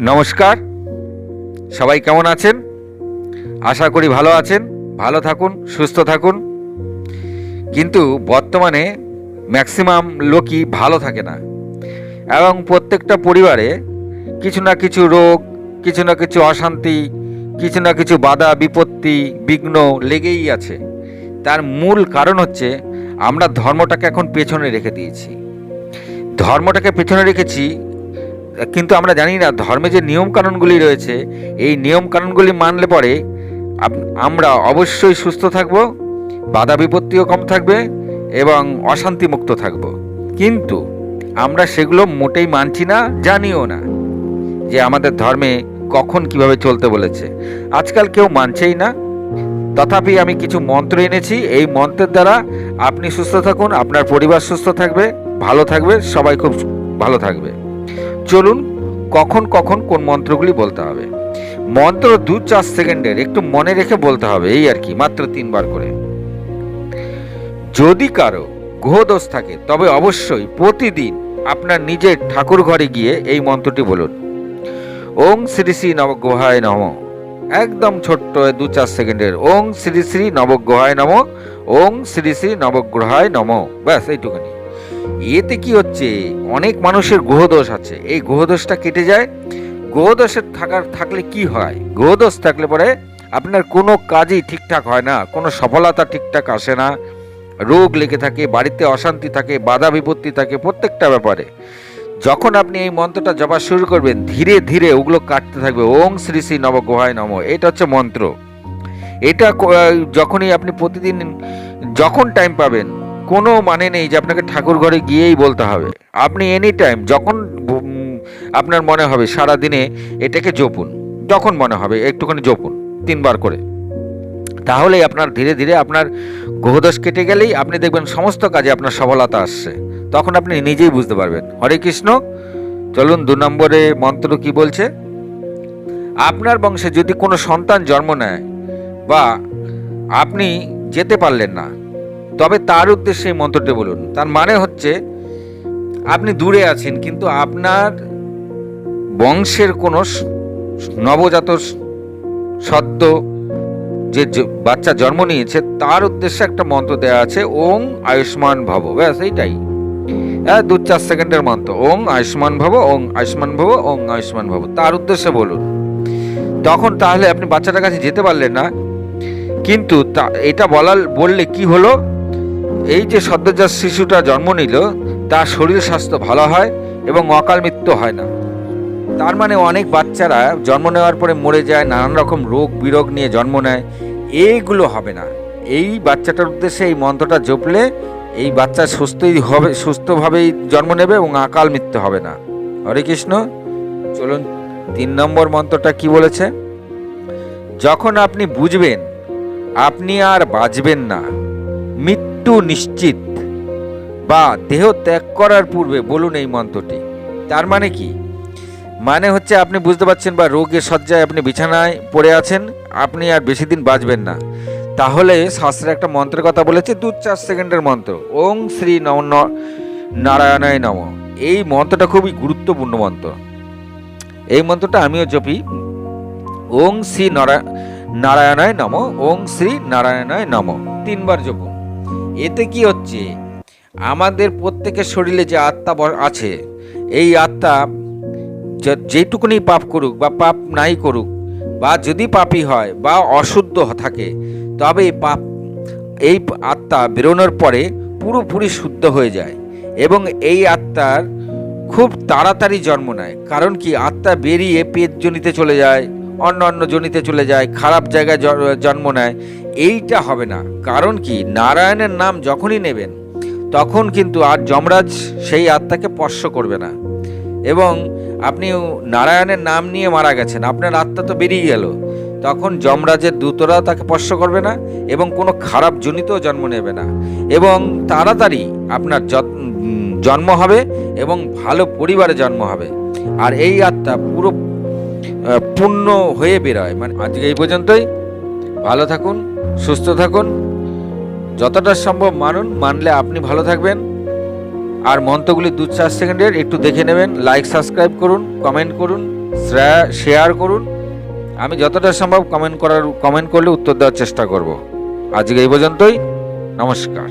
নমস্কার। সবাই কেমন আছেন? আশা করি ভালো আছেন। ভালো থাকুন, সুস্থ থাকুন। কিন্তু বর্তমানে ম্যাক্সিমাম লোকই ভালো থাকে না। এবং প্রত্যেকটা পরিবারে কিছু না কিছু রোগ, কিছু না কিছু অশান্তি, কিছু না কিছু বাধা, বিপত্তি, বিঘ্ন লেগেই আছে। তার মূল কারণ হচ্ছে আমরা ধর্মটাকে এখন পেছনে রেখে দিয়েছি। ধর্মটাকে পেছনে রেখেছি কিন্তু আমরা জানি না, ধর্মে যে নিয়ম কানুনগুলি রয়েছে, এই নিয়ম কানুনগুলি মানলে পরে আমরা অবশ্যই সুস্থ থাকব, বাধা বিপত্তিও কম থাকবে এবং অশান্তি মুক্ত থাকব। কিন্তু আমরা সেগুলো মোটেই মানছি না, জানিও না যে আমাদের ধর্মে কখন কীভাবে চলতে বলেছে। আজকাল কেউ মানছেই না। তথাপি আমি কিছু মন্ত্র এনেছি, এই মন্ত্রের দ্বারা আপনি সুস্থ থাকুন, আপনার পরিবার সুস্থ থাকবে, ভালো থাকবে, সবাই খুব ভালো থাকবে। চলুন কখন কখন কোন মন্ত্রগুলি বলতে হবে। মন্ত্র দু চার সেকেন্ডের, একটু মনে রেখে বলতে হবে, এই আর কি, মাত্র তিনবার করে। যদি কারও গ্রহদোষ থাকে, তবে অবশ্যই প্রতিদিন আপনার নিজের ঠাকুর ঘরে গিয়ে এই মন্ত্রটি বলুন। ওং শ্রী শ্রী নবগ্রহায় নম। একদম ছোট্ট দু চার সেকেন্ডের, ওং শ্রী শ্রী নবগ্রহায় নম, ওং শ্রী শ্রী নবগ্রহায় নম। ব্যাস, এইটুখানি। এতে কি হচ্ছে? অনেক মানুষের গ্রহদোষ আছে। এই গ্রহদোষটা কেটে যায়। গ্রহদোষের থাকার, থাকলে কি হয়? গ্রহদোষ থাকলে পরে আপনার কোনো কাজই ঠিকঠাক হয় না, কোনো সফলতা ঠিকঠাক আসে না। রোগ লেগে থাকে, বাড়িতে অশান্তি থাকে, বাধা বিপত্তি থাকে প্রত্যেকটা ব্যাপারে। যখন আপনি এই মন্ত্রটা জপা শুরু করবেন, ধীরে ধীরে ওগুলো কাটতে থাকবে। ওং শ্রী শ্রী নবগ্রহায় নম, এটা হচ্ছে মন্ত্র। এটা যখনই আপনি প্রতিদিন, যখন টাইম পাবেন কোনো মানে নেই যে আপনাকে ঠাকুর ঘরে গিয়েই বলতে হবে। আপনি এনি টাইম যখন আপনার মনে হবে সারা দিনে এটাকে জপুন যখন মনে হবে একটুখানি জপুন, তিনবার করে। তাহলেই আপনার ধীরে ধীরে আপনার গ্রহদোষ কেটে গেলেই আপনি দেখবেন সমস্ত কাজে আপনার সফলতা আসছে। তখন আপনি নিজেই বুঝতে পারবেন। হরে কৃষ্ণ, চলুন দু নম্বরে মন্ত্র কি বলছে? আপনার বংশে যদি কোনো সন্তান জন্ম নেয় বা আপনি যেতে পারলেন না তবে তার উদ্দেশ্যে এই মন্ত্রটি বলুন। তার মানে হচ্ছে, আপনি দূরে আছেন, কিন্তু আপনার বংশের কোনো নবজাত সদ্য যে বাচ্চা জন্ম নিয়েছে, তার উদ্দেশ্যে একটা মন্ত্র দেওয়া আছে ওং আয়ুষ্মান ভব। ব্যাস, এইটাই। হ্যাঁ দু চার সেকেন্ডের মন্ত্র ওং আয়ুষ্মান ভব ওং আয়ুষ্মান ভব ওং আয়ুষ্মান ভব। তার উদ্দেশ্যে বলুন। তখন তাহলে আপনি বাচ্চাটার কাছে যেতে পারলেন না, কিন্তু তা, এটা বলার বললে কি হলো? এই যে সদ্যজাত শিশুটা জন্ম নিল, তার শরীর স্বাস্থ্য ভালো হয় এবং অকাল মৃত্যু হয় না। তার মানে অনেক বাচ্চারা জন্ম নেওয়ার পরে মরে যায়, নানান রকম রোগ বিরোগ নিয়ে জন্ম নেয়। এইগুলো হবে না। এই বাচ্চাটার উদ্দেশ্যে এই মন্ত্রটা জপলে এই বাচ্চা সুস্থই হবে, সুস্থভাবেই জন্ম নেবে এবং আকাল মৃত্যু হবে না। হরে কৃষ্ণ। চলুন, তিন নম্বর মন্ত্রটা কি বলেছে? যখন আপনি বুঝবেন, আপনি আর বাঁচবেন না। মৃত্যু নিশ্চিত বা দেহ ত্যাগ করার পূর্বে বলুন এই মন্ত্রটি। তার মানে কি? মানে হচ্ছে আপনি বুঝতে পারছেন বা রোগের শয্যায় আপনি বিছানায় পড়ে আছেন, আপনি আর বেশি দিন বাঁচবেন না। তাহলে শাস্ত্রে একটা মন্ত্রের কথা বলেছে দু চার সেকেন্ডের মন্ত্র। ওং শ্রী নম নারায়ণায় নম। এই মন্ত্রটা খুবই গুরুত্বপূর্ণ মন্ত্র। এই মন্ত্রটা আমিও জপি। ওং শ্রী নারায়ণ নারায়ণায় নম। ওং শ্রী নারায়ণায় নম। তিনবার জপুন এতে কি হচ্ছে? আমাদের প্রত্যেকের শরীরে যে আত্মা আছে, এই আত্মা যেটুকুনি পাপ করুক বা পাপ নাই করুক, বা যদি পাপই হয় বা অশুদ্ধ থাকে, তবে পাপ, এই আত্মা বেরোনোর পরে পুরোপুরি শুদ্ধ হয়ে যায় এবং এই আত্মার খুব তাড়াতাড়ি জন্ম নেয়। কারণ কি? আত্মা বেরিয়ে পেট জনিতে চলে যায় অন্য অন্য জনিতে চলে যায়, খারাপ জায়গায় জন্ম নেয়। এইটা হবে না। কারণ কি? নারায়ণের নাম যখনই নেবেন, তখন কিন্তু আর যমরাজ সেই আত্মাকে স্পর্শ করবে না। এবং আপনি নারায়ণের নাম নিয়ে মারা গেছেন, আপনার আত্মা তো বেরিয়ে গেল। তখন যমরাজের দূতরাও তাকে স্পর্শ করবে না এবং কোনো খারাপ জনিতও জন্ম নেবে না। এবং তাড়াতাড়ি আপনার জন্ম হবে এবং ভালো পরিবারে জন্ম হবে। আর এই আত্মা পুরো পূর্ণ হয়ে বেরোয়। মানে আজকে এই পর্যন্তই। ভালো থাকুন। সুস্থ থাকুন। যতটা সম্ভব মানুন মানলে আপনি ভালো থাকবেন। আর মন্ত্রগুলি দু চার সেকেন্ডের একটু দেখে নেবেন লাইক সাবস্ক্রাইব করুন কমেন্ট করুন শেয়ার করুন। আমি যতটা সম্ভব কমেন্ট করার কমেন্ট করলে উত্তর দেওয়ার চেষ্টা করব। আজকে এই পর্যন্তই, নমস্কার।